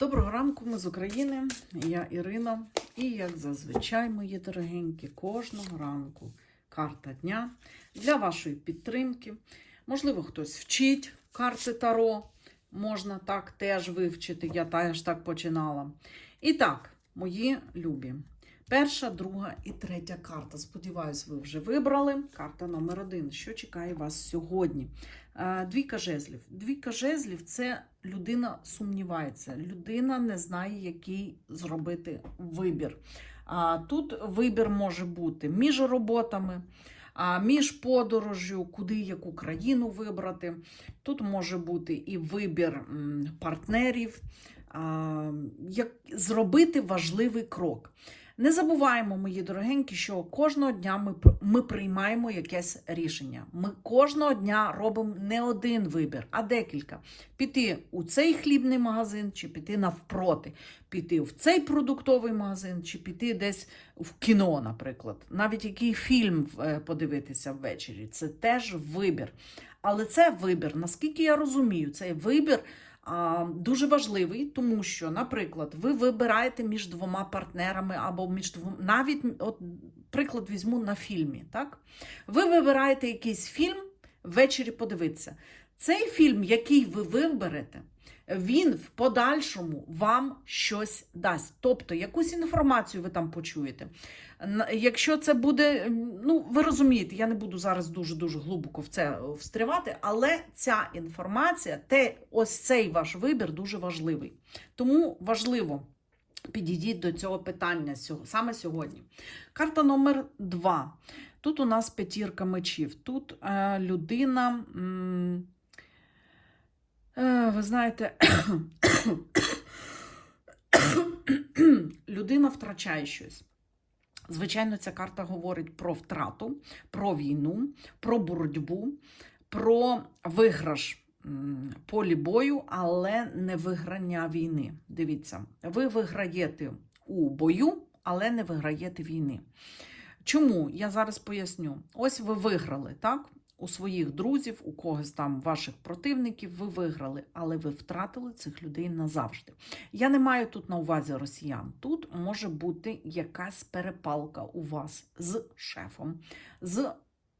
Доброго ранку, ми з України. Я Ірина. І, як зазвичай, мої дорогенькі, кожного ранку карта дня для вашої підтримки. Можливо, хтось вчить карти Таро. Можна так теж вивчити. Я теж так починала. І так, мої любі. Перша, друга і третя карта. Сподіваюсь, ви вже вибрали. Карта номер один. Що чекає вас сьогодні? Е, Двійка жезлів. Двійка жезлів це людина сумнівається, людина не знає, який зробити вибір. А Тут вибір може бути між роботами, а, між подорожю, куди яку країну вибрати. Тут може бути і вибір партнерів, як зробити важливий крок. Не забуваємо, мої дорогенькі, що кожного дня ми, ми приймаємо якесь рішення. Ми кожного дня робимо не один вибір, а декілька. Піти у цей хлібний магазин, чи піти навпроти, піти в цей продуктовий магазин, чи піти десь в кіно, наприклад. Навіть який фільм е, подивитися ввечері. Це теж вибір. Але це вибір, наскільки я розумію, цей вибір дуже важливий, тому що, наприклад, ви вибираєте між двома партнерами або між двома, навіть от приклад візьму на фільмі. Так? Ви вибираєте якийсь фільм ввечері подивитися. Цей фільм, який ви виберете, він в подальшому вам щось дасть. Тобто якусь інформацію ви там почуєте. Якщо це буде, ну ви розумієте, я не буду зараз дуже-дуже глибоко в це е, встрівати, але ця інформація, те, ось цей ваш вибір дуже важливий. Тому важливо підійдіть до цього питання саме сьогодні. Карта номер два. Тут у нас п'ятірка мечів. Тут е, людина. м, ви знаєте, людина втрачає щось. Звичайно, ця карта говорить про втрату, про війну, про боротьбу, про виграш полі бою, але не виграння війни. Дивіться, ви виграєте у бою, але не виграєте війни. Чому? Я зараз поясню. Ось ви виграли, так? У своїх друзів, у когось там ваших противників, ви виграли, але ви втратили цих людей назавжди. Я не маю тут на увазі росіян. Тут може бути якась перепалка у вас з шефом, з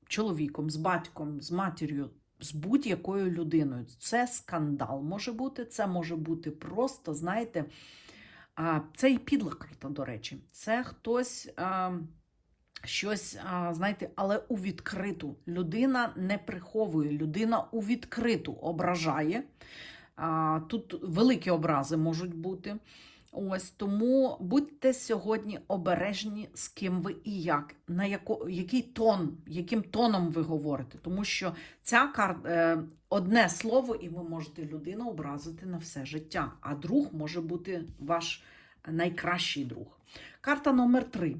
чоловіком, з батьком, з матір'ю, з будь-якою людиною. Це скандал може бути, це може бути просто, знаєте, це і підла карта, до речі. Це хтось. Щось, знаєте, але у відкриту. Людина не приховує, людина у відкриту ображає. Тут великі образи можуть бути. Ось тому будьте сьогодні обережні, з ким ви і як, на яко, який тон, яким тоном ви говорите. Тому що ця карта е, одне слово, і ви можете людину образити на все життя. А друг може бути ваш найкращий друг. Карта номер три.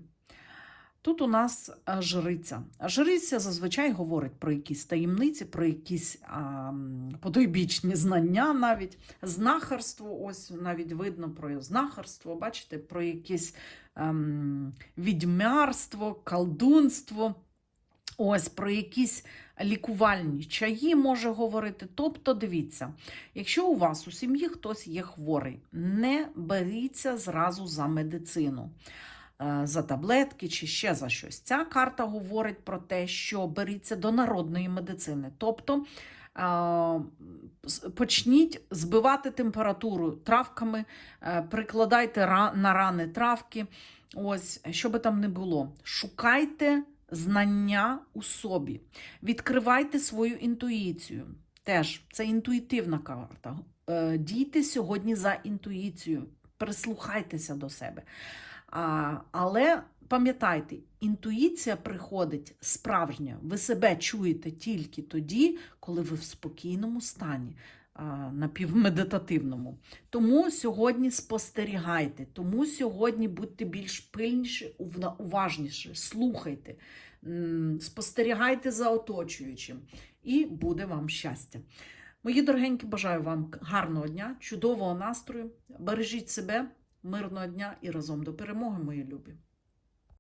Тут у нас е, жриця. Жриця зазвичай говорить про якісь таємниці, про якісь а, м, потойбічні знання навіть. Знахарство, ось навіть видно про знахарство, бачите, про якесь ем, відьмярство, колдунство. Ось про якісь лікувальні чаї може говорити. Тобто, дивіться, якщо у вас у сім'ї хтось є хворий, не беріться зразу за медицину за таблетки чи ще за щось. Ця карта говорить про те, що беріться до народної медицини. Тобто е, почніть збивати температуру травками, е, прикладайте на рани травки. Ось, що би там не було. Шукайте знання у собі, відкривайте свою інтуїцію. Теж це інтуїтивна карта. Е, Дійте сьогодні за інтуїцією, прислухайтеся до себе. Але пам'ятайте, інтуїція приходить справжня. Ви себе чуєте тільки тоді, коли ви в спокійному стані, напівмедитативному. Тому сьогодні спостерігайте, тому сьогодні будьте більш пильніші, уважніші, слухайте, спостерігайте за оточуючим, і буде вам щастя. Мої дорогенькі, бажаю вам гарного дня, чудового настрою. Бережіть себе, мирного дня і разом до перемоги, мої любі.